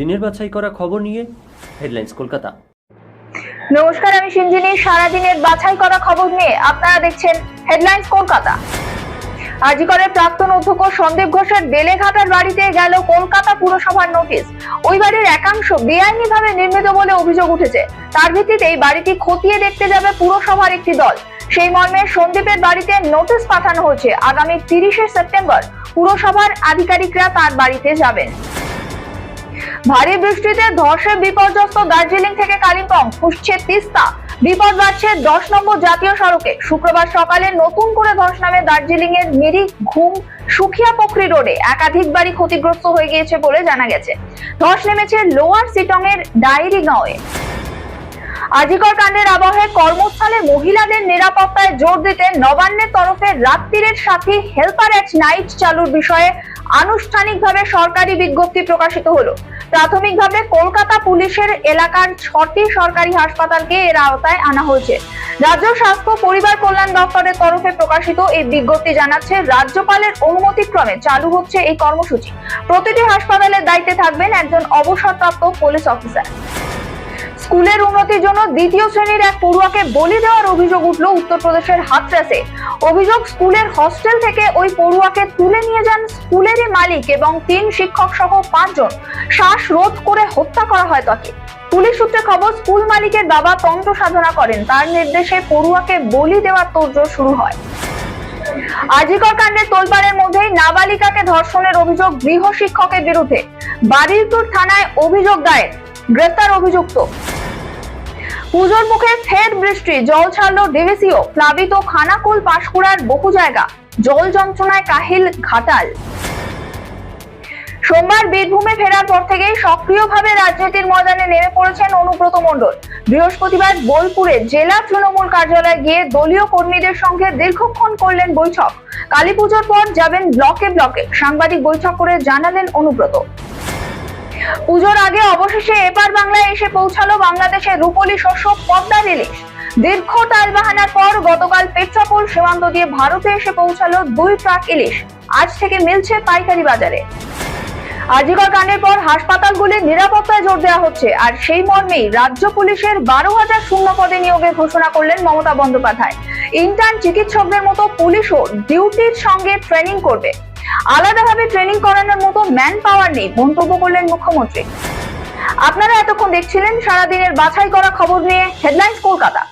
দিনের বাছাই করা খবর নিয়ে হেডলাইন্স কলকাতা। নমস্কার, আমি সিঞ্জিনী। সারাদিনের বাছাই করা খবর নিয়ে আপনারা দেখছেন হেডলাইন্স কলকাতা। আজিকরের প্রাক্তন অধ্যক্ষ সন্দীপ ঘোষের বেলেঘাটার বাড়িতে গেল কলকাতা পুরসভার নোটিশ। ওই বাড়ির একাংশ বেআইনিভাবে নির্মিত বলে অভিযোগ উঠেছে। তার ভিত্তিতে এই বাড়িটি খতিয়ে দেখতে যাবে পুরসভার একটি দল। সেই মর্মে সন্দীপের বাড়িতে নোটিশ পাঠানো হয়েছে। আগামী তিরিশে সেপ্টেম্বর পুরসভার আধিকারিকরা তার বাড়িতে যাবেন। ভারী বৃষ্টিতে ধসে বিপর্যস্ত দার্জিলিং থেকে কালিম্পং ফুসছে তিস্তা। বিপদ বাড়ছে দশ নম্বর জাতীয় সড়কে। শুক্রবার সকালে নতুন করে ধস নামে দার্জিলিং এর মিরিক, ঘুম, সুখিয়া পখরি রোডে একাধিক বাড়ি ক্ষতিগ্রস্ত হয়ে গিয়েছে বলে জানা গেছে। ধস নেমেছে লোয়ার সিটং এর ডায়েরি গাঁওয়ে আজিকর কাণ্ডের আবহে কর্মস্থলে মহিলাদের নিরাপত্তায় জোর দিতে নবান্নের তরফে রাত্রিরের সাথী হেল্পার এট নাইট চালুর বিষয়ে আনুষ্ঠানিকভাবে সরকারি বিজ্ঞপ্তি প্রকাশিত হলো। প্রাথমিকভাবে কলকাতা পুলিশের এলাকার ছটি সরকারি হাসপাতালকে এর আওতায় আনা হয়েছে। রাজ্য স্বাস্থ্য পরিবার কল্যাণ দপ্তরের তরফে প্রকাশিত এই বিজ্ঞপ্তি জানাচ্ছে, রাজ্যপালের অনুমতিক্রমে চালু হচ্ছে এই কর্মসূচি। প্রতিটি হাসপাতালের দায়িত্বে থাকবেন একজন অবসরপ্রাপ্ত পুলিশ অফিসার। স্কুলের উন্নতির জন্য দ্বিতীয় শ্রেণির এক পড়ুয়াকে বলি দেওয়ার অভিযোগ উঠল উত্তরপ্রদেশের হাতরাসে। অভিযোগ, স্কুলের হস্টেল থেকে ওই পড়ুয়াকে তুলে নিয়ে যান স্কুলেরই মালিক এবং তিন শিক্ষক সহ পাঁচজন। শ্বাসরোধ করে হত্যা করা হয় তাকে। পুলিশ সূত্রে খবর, স্কুল মালিকের বাবা তন্ত্র সাধনা করেন। তার নির্দেশে পড়ুয়াকে বলি দেওয়ার তোড়জোড় শুরু হয়। আজিকর কাণ্ডের তোলপাড়ের মধ্যেই নাবালিকাকে ধর্ষণের অভিযোগ গৃহ শিক্ষকের বিরুদ্ধে। বারুইপুর থানায় অভিযোগ দায়ের, গ্রেফতার অভিযুক্ত। পুজোর মুখে ফের বৃষ্টি, জল ছাড়লো ডিভিসিও প্লাবিত খানাকুল পাঁশকুড়ার বহু জায়গা, জল যন্ত্রণায় কাহিল ঘাটাল। সোমবার বীরভূমে ফেরার পর থেকেই সক্রিয়ভাবে রাজনীতির ময়দানে নেমে পড়েছেন অনুব্রত মণ্ডল। বৃহস্পতিবার বোলপুরে জেলা তৃণমূল কার্যালয়ে গিয়ে দলীয় কর্মীদের সঙ্গে দীর্ঘক্ষণ করলেন বৈঠক। কালী পর যাবেন ব্লকে ব্লকে। সাংবাদিক বৈঠক করে জানালেন অনুব্রত। পুজোর আগে অবশেষে এপার বাংলায় এসে পৌঁছালো বাংলাদেশের রূপলী শস্য পদ্মার ইলিশ দীর্ঘ টালবাহানার পর গতকাল পেট্রাপোল সীমান্ত দিয়ে ভারতে এসে পৌঁছালো দুই ট্রাক ইলিশ। আজ থেকে মিলছে পাইকারি বাজারে। আজিকর কাণ্ডের পর হাসপাতালগুলির নিরাপত্তায় জোর দেওয়া হচ্ছে, আর সেই মর্মেই রাজ্য পুলিশের বারো হাজার শূন্য পদে নিয়োগের ঘোষণা করলেন মমতা বন্দ্যোপাধ্যায়। ইন্টার্ন চিকিৎসকদের মতো পুলিশও ডিউটির সঙ্গে ট্রেনিং করবে। আলাদাভাবে ট্রেনিং করানোর মতো ম্যান পাওয়ার নেই, মন্তব্য করলেন মুখ্যমন্ত্রী। আপনারা এতক্ষণ দেখছিলেন সারাদিনের বাছাই করা খবর নিয়ে হেডলাইন কলকাতা।